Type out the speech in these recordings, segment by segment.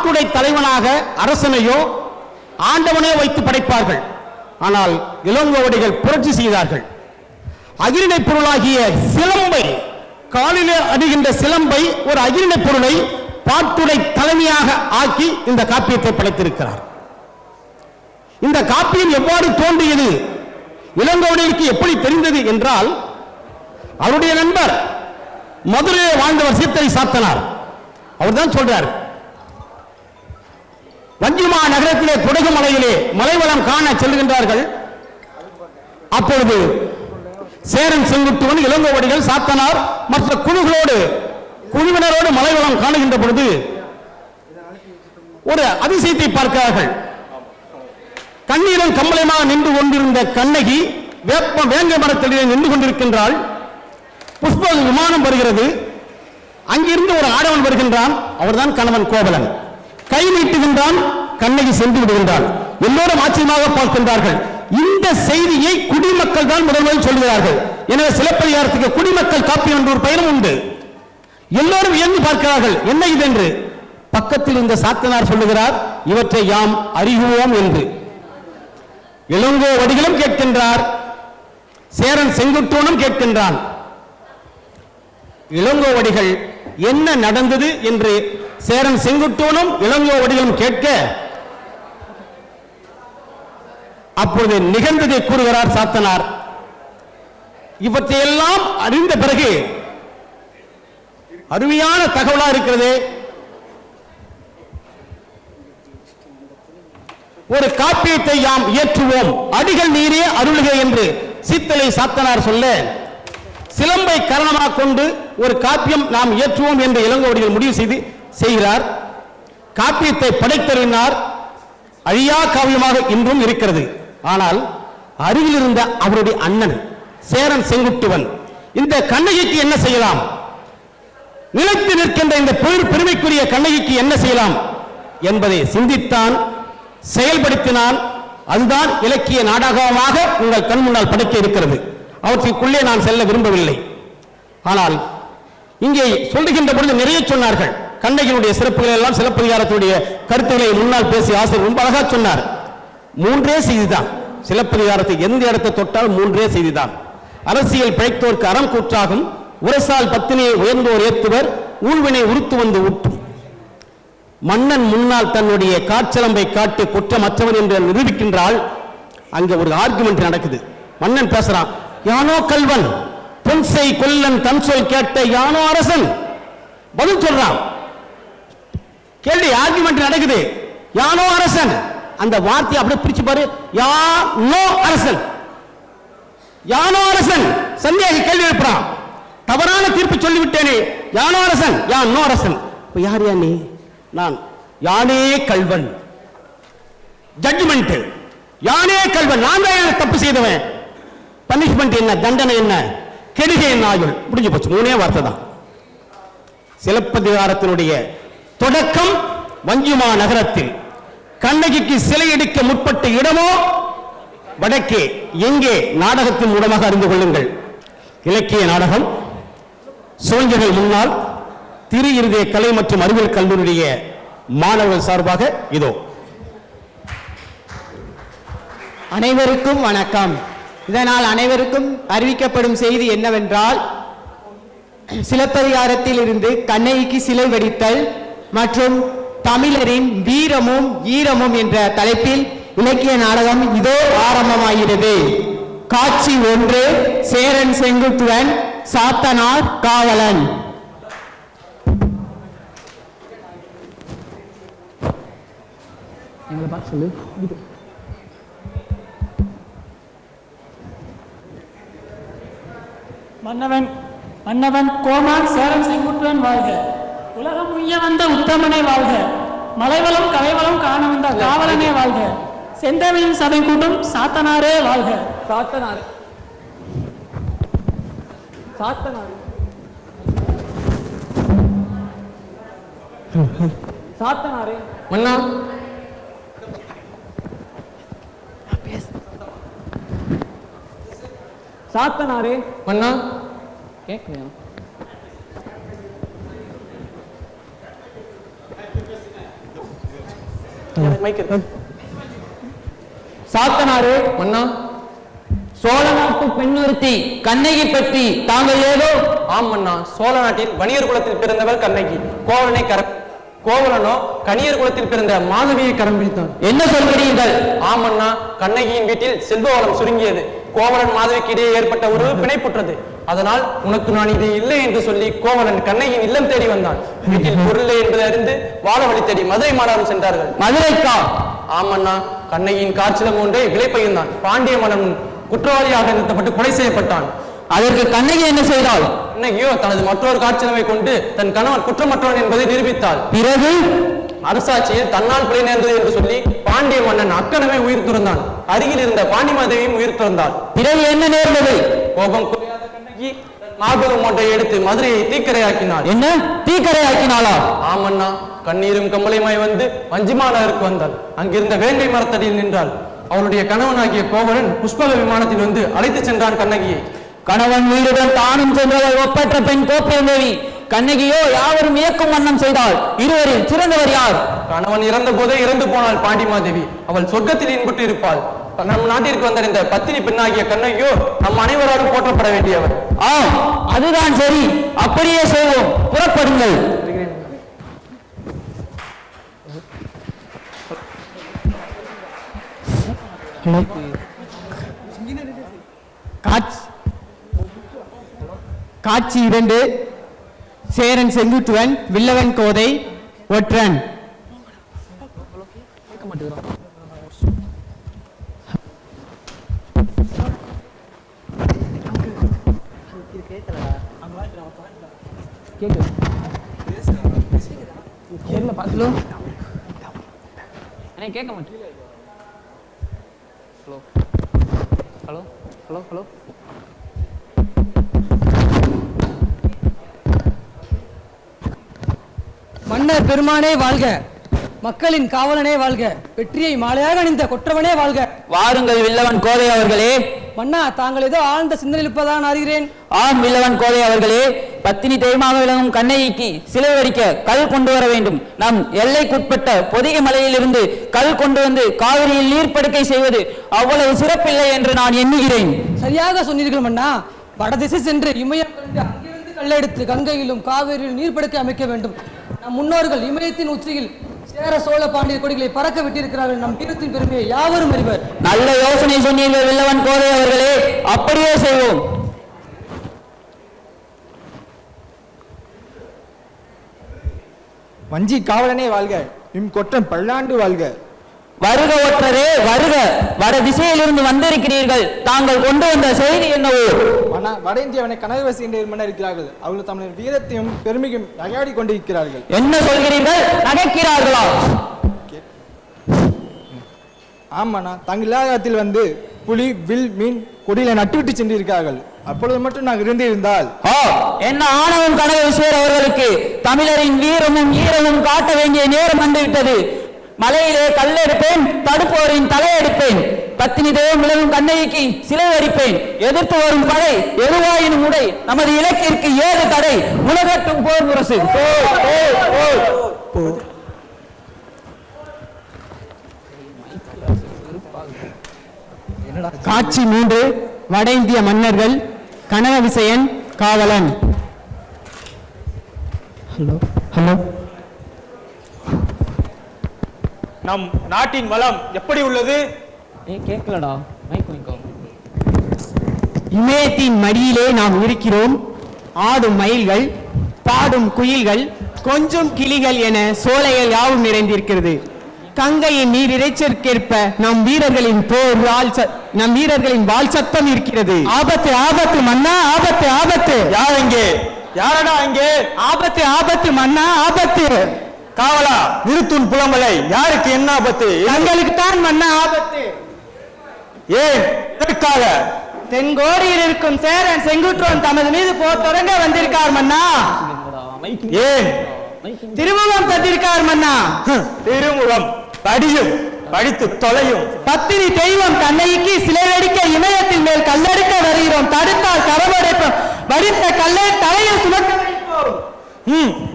பாட்டுடை தலைவனாக அரசனையோ ஆண்டவனே வைத்து படைப்பார்கள். ஆனால் இளங்கோவடிகள் புரட்சி செய்தார்கள். அகிரிணை பொருளாகிய சிலம்பை காலிலே அணிகின்ற சிலம்பை ஒரு அகிரிணை பொருளை பாட்டுடை தலைமையாக ஆக்கி இந்த காப்பியத்தை படைத்திருக்கிறார். இந்த காப்பியம் எவ்வாறு தோன்றியது? இளங்கோவடிகளுக்கு எப்படி தெரிந்தது என்றால் அவருடைய நண்பர் மதுரையில் வாழ்ந்தவர் சீத்தரை சாத்தனார். அவர்தான் சொல்றார் வஞ்சிமா நகரத்திலே குடகு மலையிலே மலைவளம் காண செல்கின்றார்கள். அப்பொழுது சேரன் செங்குட்டுவன் இளங்கோவடிகள் சாத்தனார் மற்ற குழுகளோடு குழுவினரோடு மலைவளம் காணுகின்ற பொழுது ஒரு அதிசயத்தை பார்க்கிறார்கள். கண்ணீரன் கம்பளமாக நின்று கொண்டிருந்த கண்ணகி வேப்ப வேங்க மரத்திலே நின்று கொண்டிருக்கின்றாள். புஷ்ப விமானம் வருகிறது. அங்கிருந்து ஒரு ஆடவன் வருகின்றான். அவர்தான் கணவன் கோபலன் கை நீட்டுகின்றான் கண்ணகி சென்று விடுகின்றான் எல்லோரும் ஆச்சரியமாக பார்க்கின்றார்கள். இந்த செய்தியை குடிமக்கள் தான் முதன்மையில் சொல்கிறார்கள். எனவே சிலப்பதிகாரத்துக்கு குடிமக்கள் காப்பியம் என்ற ஒரு பெயரும் உண்டு. எல்லோரும் இயங்கி பார்க்கிறார்கள் என்ன இது என்று? பக்கத்தில் இந்த சாத்தனார் சொல்லுகிறார் இவற்றை யாம் அறிகுவோம் என்று. இளங்கோ வடிகளும் கேட்கின்றார் சேரன் செங்குட்டோனும் கேட்கின்றான். இளங்கோவடிகள் என்ன நடந்தது? என்று சேரன் செங்குட்டுவனும் இளங்கோவடிகளும் கேட்க அப்பொழுது நிகழ்ந்ததை கூறுகிறார் சாத்தனார். இவற்றையெல்லாம் அறிந்த பிறகு அருமையான தகவலா இருக்கிறது. ஒரு காப்பியத்தை யாம் இயற்றுவோம். அடிகள் நீரே அருளுக என்று சீத்தலை சாத்தனார் சொல்ல சிலம்பை காரணமாக கொண்டு ஒரு காப்பியம் நாம் இயற்றுவோம் என்று இளங்கோடிகள் முடிவு செய்து செய்கிறார். காப்பியத்தை படைத்தறினார் அழியா காவியமாக இன்றும் இருக்கிறது. ஆனால் அருகில் இருந்த அவருடைய அண்ணன் சேரன் செங்குட்டுவன் இந்த கண்ணகிக்கு என்ன செய்யலாம்? நிலைத்து நிற்கின்ற இந்த பெரு பெருமைக்குரிய கண்ணகிக்கு என்ன செய்யலாம்? என்பதை சிந்தித்தான் செயல்படுத்தினான். அதுதான் இலக்கிய நாடகமாக உங்கள் கண் முன்னால் படைக்க இருக்கிறது. அவற்றுக்குள்ளே நான் செல்ல விரும்பவில்லை. ஆனால் இங்கே சொல்லுகின்ற பொழுது நிறைய சொன்னார்கள். கண்ணகியினுடைய சிறப்புகள் எல்லாம் சிலப்பதிகாரத்துடைய கருத்துக்களை முன்னால் பேசி ஆசிரியர் ரொம்ப அழகா சொன்னார். மூன்றே செய்திதான். சிலப்பதிகாரத்தை எந்த இடத்தை தொட்டால் மூன்றே செய்திதான். அரசியல் பிழைத்தோர்க்கு அறம் கூற்றாகும். உரசால் பத்தினியை உயர்ந்தோர் ஏத்துவர். ஊழ்வினை உறுத்து வந்து ஊட்டும் மன்னன் முன்னால் தன்னுடைய காற்சிலம்பை காட்டி குற்றமற்றவன் என்று நிரூபிக்கின்றால் அங்க ஒரு ஆர்குமெண்ட் நடக்குது. மன்னன் பேசுறான் யானோ கல்வன் பொன்சை கொல்லன் தன் சொல் கேட்ட யானோ அரசன். பதில் சொல்றான். கேள்வி ஆர்குமெண்ட் நடக்குது. யானோ அரசன். அந்த வார்த்தையை அப்படியே பிரிச்சு பாரு. யா அரசன். யானோ அரசன். சந்தேக கேள்வி எழுப்புறான். தவறான தீர்ப்பு சொல்லிவிட்டேனே. யானோ அரசன். யா அரசன். இப்ப யார் யா நீ நான். யானே கல்வன். ஜட்ஜ்மெண்ட் யானே கல்வன். நான் தான் தப்பு செய்தவன். பனிஷ்மெண்ட் என்ன? தண்டனை என்ன? கெடுகை என்ன ஆயுள். முடிஞ்சு போச்சு. மூணே வார்த்தை தான். சிலப்பதிகாரத்தினுடைய தொடக்கம் வஞ்சிமா நகரத்தில். கண்ணகிக்கு சிலை எடுக்க முற்பட்ட இடமோ? வடக்கே எங்கே? நாடகத்தின் மூலமாக அறிந்து கொள்ளுங்கள். இலக்கிய நாடகம். சோஞ்சர்கள் முன்னால் திரு இருதய கலை மற்றும் அறிவியல் கல்லூரியுடைய மாணவர்கள் சார்பாக இதோ. அனைவருக்கும் வணக்கம். இதனால் அனைவருக்கும் அறிவிக்கப்படும் செய்தி என்னவென்றால் சிலப்பதிகாரத்தில் இருந்து கண்ணகிக்கு சிலை வடித்தல் மற்றும் தமிழரின் வீரமும் ஈரமும் என்ற தலைப்பில் இலக்கிய நாடகம் இதோ ஆரம்பமாகிறது. காட்சி ஒன்று சேரன் செங்குட்டுவன் சாத்தனார் காவலன். மன்னவன் மன்னவன் கோமான் சேரன் செங்குட்டுவன் வாழ்க. உலகம் உய்ய வந்த உத்தமனே வாழ்க. மலைவளம் கலைவளம் காண வந்த காவலனே வாழ்க. செந்தமிழின் சபை கூட்டும் சாத்தனாரே வாழ்க. சாத்தனார். சாத்தனார். சாத்தனாரே. மன்னா? சாத்தனாரே. மன்னா? கேட்கலையா? சாத்தனாரே மன்னா. சோழ நாட்டு பெண்ணொருத்தி கண்ணகி பற்றி தாங்கள் ஏதோ? ஆம் மன்னா. சோழ நாட்டில் வணிகர் குலத்தில் பிறந்தவர் கண்ணகி. கோவலனை கர கோவலனோ கணியர் குலத்தில் பிறந்த மாதவியை கரம் பிடித்தான் என்ன சொல்கிறீர்கள்? ஆம் அண்ணா கண்ணகியின் வீட்டில் செல்வ வளம் சுருங்கியது. கோவலன் மாதவிக்கு இடையே ஏற்பட்ட உறவு பிணைப்புற்றது. அதனால் உனக்கு நான் இது இல்லை என்று சொல்லி கோவலன் கண்ணகியின் இல்லம் தேடி வந்தான். வீட்டில் பொருளை என்பதை அறிந்து வாழ வழி தேடி மதுரை மாநகரம் சென்றார்கள். மதுரைக்கா? ஆமண்ணா கண்ணகியின் காய்ச்சலம் ஒன்றை விலை பகிர்ந்தான் பாண்டிய மன்னன் குற்றவாளியாக நிறுத்தப்பட்டு கொலை செய்யப்பட்டான். அதற்கு கண்ணகி என்ன செய்தாள்? கண்ணகியோ தனது மற்றொரு காய்ச்சலமை கொண்டு தன் கணவன் குற்றமற்றவன் என்பதை நிரூபித்தாள். பிறகு? அரசாட்சியில் தன்னால் பிழை நேர்ந்தது என்று சொல்லி பாண்டிய மன்னன் அக்கனவே உயிர் துறந்தான். அருகில் இருந்த பாண்டிமாதேவியும் உயிர் துறந்தாள். பிறகு என்ன நேர்ந்தது? கோபம் குறையாத மார்பகம் ஒன்றை எடுத்து மதுரையை தீக்கரையாக்கினாள். என்ன? தீக்கரையாக்கினாளா? ஆமண்ணா கண்ணீரும் கம்பளையுமாய் வந்து வஞ்சிமா நகருக்கு வந்தாள். அங்கிருந்த வேங்கை மரத்தடியில் நின்றாள். அவளுடைய கணவனாகிய கோவலன் புஷ்பக விமானத்தில் வந்து அழைத்துச் சென்றான் கண்ணகியை. கணவன் வீடுடன் தானும் சென்றவள் ஒப்பற்ற பெண் கோப்பையந்தேவி கண்ணகியோ யாவரும் இயக்கும் வண்ணம் செய்தாள். இருவரில் சிறந்தவர் யார்? கணவன் இறந்த போதே இறந்து போனாள் பாண்டிமாதேவி. அவள் சொர்க்கத்தில் இன்புற்று இருப்பாள் நம் நாட்டிற்கு வந்திருந்த பத்தினி பெண்ணாகிய கண்ணையோ நம் அனைவராலும் போற்றப்பட வேண்டியவர். ஆம் அதுதான் சரி. அப்படியே செய்வோம். புறப்படுங்கள். காட்சி காட்சி இரண்டு. சேரன் செங்குட்டுவன் வில்லவன் கோதை ஒற்றன். எனக்கு கேட்க மாட்டேன். ஹலோ. ஹலோ. Hello hello. மன்னர் பெருமானே வாழ்க. மக்களின் காவலனே வாழ்க. வெற்றியை மாலையாக அணிந்த கொற்றவனே வாழ்க. வாருங்கள் வில்லவன் கோதை அவர்களே. மன்னா தாங்கள் ஏதோ ஆழ்ந்த சிந்தனை இருப்பதான் அறிகிறேன். ஆம் வில்லவன் கோதை அவர்களே பத்தினி தெய்வமாக விளங்கும் கண்ணகிக்கு சிலை வடிக்க கல் கொண்டு வர வேண்டும். நம் எல்லைக்குட்பட்ட பொதிகை மலையிலிருந்து கல் கொண்டு வந்து காவிரியில் நீர்ப்படுக்கை செய்வது அவ்வளவு சிறப்பில்லை என்று நான் எண்ணுகிறேன். சரியாக சொன்னீர்கள் மன்னா. வடதிசை சென்று இமயம் கண்டு அங்கிருந்து கல்லெடுத்து கங்கையிலும் காவேரியில் நீர்ப்படுக்கை அமைக்க வேண்டும். நம் முன்னோர்கள் இமயத்தின் உச்சியில் சேர சோழ பாண்டிய கொடிகளை பறக்க விட்டிருக்கிறார்கள் நம் வீரத்தின் பெருமையை யாவரும் அறிவர். நல்ல யோசனை சொன்னீர்கள் வில்லவன் கோதை அவர்களே அப்படியே செய்வோம். வஞ்சி காவலனே வாழ்க இம் கொற்றம் பல்லாண்டு வாழ்க. வருக ஒற்றரே வருக. வட திசையிலிருந்து வந்திருக்கிறீர்கள். தாங்கள் கொண்டு வந்த செய்தி என்னவோ மன்னா வட இந்தியாவனை மன்னர் இருக்கிறார்கள். அவர்கள் தமிழர் வீரத்தையும் பெருமையும் நகையாடி கொண்டிருக்கிறார்கள். என்ன சொல்கிறீர்கள்? நகைக்கிறார்களா? ஆமாண்ணா தங்கள் இலாகத்தில் வந்து புலி வில் மீன் கொடியில நட்டுவிட்டு சென்றிருக்கிறார்கள். அப்பொழுது மட்டும் நாங்கள் இருந்திருந்தால் என்ன ஆணவம் கனக விஸ்வர் அவர்களுக்கு? தமிழரின் வீரமும் ஈரமும் காட்ட வேண்டிய நேரம் வந்துவிட்டது. மலையிலே கல்லெடுப்பேன் தடுப்போரின் தலையெடுப்பேன். பத்தினி தெய்வம் விளங்கும் கண்ணகிக்கு சிலை வரிப்பேன் எதிர்த்து வரும் படை எதுவாயினும் உடை நமது இலக்கிற்கு ஏது தடை? உலகட்டும் போர் முரசு. காட்சி மூன்று வட இந்திய மன்னர்கள் கனக விசயன் காவலன். ஹலோ? ஹலோ? நம் நாட்டின் வளம் எப்படி உள்ளது? கேட்கலடா மைக் வாங்கிக்கோ இமயத்தின் மடியிலே நாம் இருக்கிறோம். ஆடும் மயில்கள் பாடும் குயில்கள் கொஞ்சம் கிளிகள் என சோலைகள் யாவும் நிறைந்திருக்கிறது. கங்கையின் நீர் இறைச்சற்கேற்ப நம் வீரர்களின் போர் நம் வீரர்களின் வாள் சத்தம் இருக்கிறது. ஆபத்து ஆபத்து மன்னா ஆபத்து ஆபத்து. யார் இங்கே யாரடா இங்கே ஆபத்து ஆபத்து மன்னா ஆபத்து. காவலா நிறுத்தும் புலம்பலை யாருக்கு என்ன ஆபத்து? தங்களுக்கு தான் மன்னா ஆபத்து. ஏன்? எதற்காக? தென்கோடியில் இருக்கும் சேரன் செங்குட்டுவன் தமது மீது போர் தொடங்க வந்திருக்கார் மன்னா. ஏன்? திருமுகம் தந்திருக்கார் மன்னா. திருமுகம் படியும் படித்து தொலையும். பத்தினி தெய்வம் கண்ணகிக்கு சிலை வெடிக்க இமயத்தின் மேல் கல்லெடுக்க வருகிறோம். தடுத்தால் கரமடைப்போம் வடித்த கல்லை தலையில் சுமக்க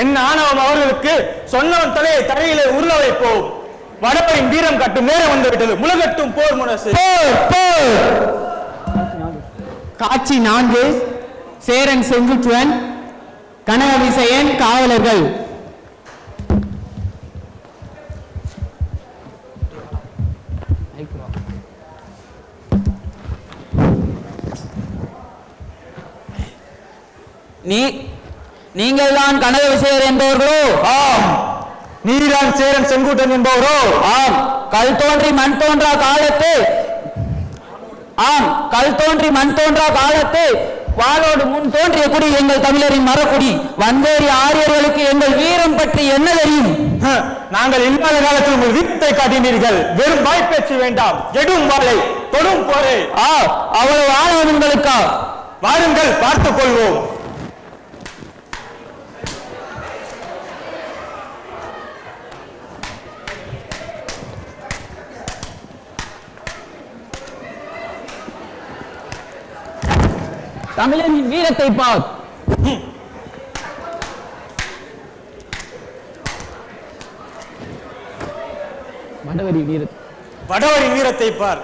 என் ஆணவம் அவர்களுக்கு சொன்னவன் தலையை தரையிலே உருள வைப்போம். வடவரின் வீரம் காட்டும் நேரம் வந்து விட்டது. முழுகட்டும் போர் முரசு காட்சி நான்கு. சேரன் செங்குட்டுவன் கனக விசயன் காவலர்கள். நீ நீங்கள் தான் கனக விசயர் என்பவர்களோ? ஆம். நீதான் சேரன் செங்குட்டன் என்பவரோ? ஆம். கல் தோன்றி மண் தோன்றா காலத்து. ஆம். கல் தோன்றி மண் தோன்றா காலத்து. வாளோடு முன் தோன்றிய குடி எங்கள் தமிழரின் மரக்குடி. வந்தேறி ஆரியர்களுக்கு எங்கள் வீரம் பற்றி என்ன தெரியும்? நாங்கள் இல்லாத காலத்தில் உங்கள் வீரத்தை காட்டினீர்கள். வெறும் வாய்ப்பேச்சு வேண்டாம். எடும் வாளை தொடும் போரே. ஆ அவ்வளவு ஆணவம் உங்களுக்கா? வாருங்கள் பார்த்துக் கொள்வோம். தமிழரின் வீரத்தை பார். வடவரி வீர வடவரின் வீரத்தை பார்.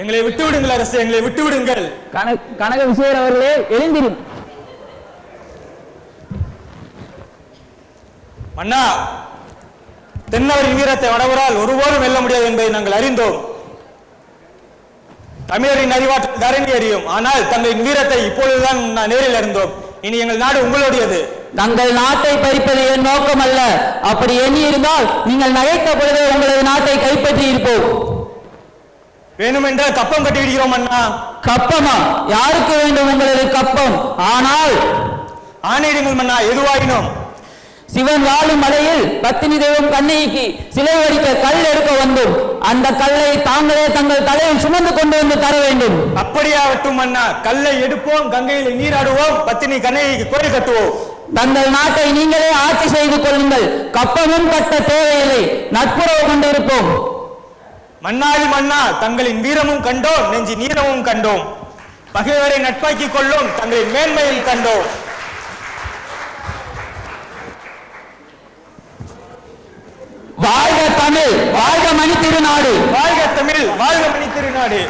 எங்களை விட்டு விடுங்கள் அரசு எங்களை விட்டு விடுங்கள் கன கனக விசயர் அவர்களே எழுந்திரும். மன்னா தென்னவரின் வீரத்தை வடவரால் ஒருபோதும் வெல்ல முடியாது என்பதை நாங்கள் அறிந்தோம். தமிழரின் அறிவாற்றல் தரணி அறியும் ஆனால் தங்களின் வீரத்தை இப்பொழுதுதான் நான் நேரில் அறிந்தோம். இனி எங்கள் நாடு உங்களுடையது. தங்கள் நாட்டை பறிப்பது என் நோக்கம் அல்ல. அப்படி எண்ணி இருந்தால் நீங்கள் நகைத்த பொழுதே உங்களது நாட்டை கைப்பற்றி இருப்போம் வேணுமென்றால் கப்பம் கட்டி விடுகிறோம் அண்ணா கப்பமா? யாருக்கு வேண்டும் உங்களது கப்பம்? ஆனால் ஆணையிடுங்கள் மன்னா எதுவாயினும். சிவன் வாழும் மலையில் பத்தினி தெய்வம் கண்ணைக்கு சிலை வடிக்க கல் எடுக்க வந்தோம். அந்த கல்லை தாங்களே தங்கள் தலையில் சுமந்து கொண்டு வந்து தர வேண்டும். அப்படியாகட்டும் அண்ணா. கல்லை எடுப்போம் கங்கையில் நீராடுவோம் பத்தினி கண்ணைக்கு கோயில் கட்டுவோம். தங்கள் நாட்டை நீங்களே ஆட்சி செய்து கொள்ளுங்கள். கப்பமும் கட்ட தேவையில்லை. நட்புறவு கொண்டிருப்போம். மன்னாதி மன்னா தங்களின் வீரமும் கண்டோம் நெஞ்சி நீரமும் கண்டோம். பகைவரை நட்பாக்கிக் கொள்ளும் தங்களின் மேன்மையும் கண்டோம். வாழ்க தமிழ் வாழ்க மணி திருநாடு வாழ்க தமிழ் வாழ்க மணி திருநாடு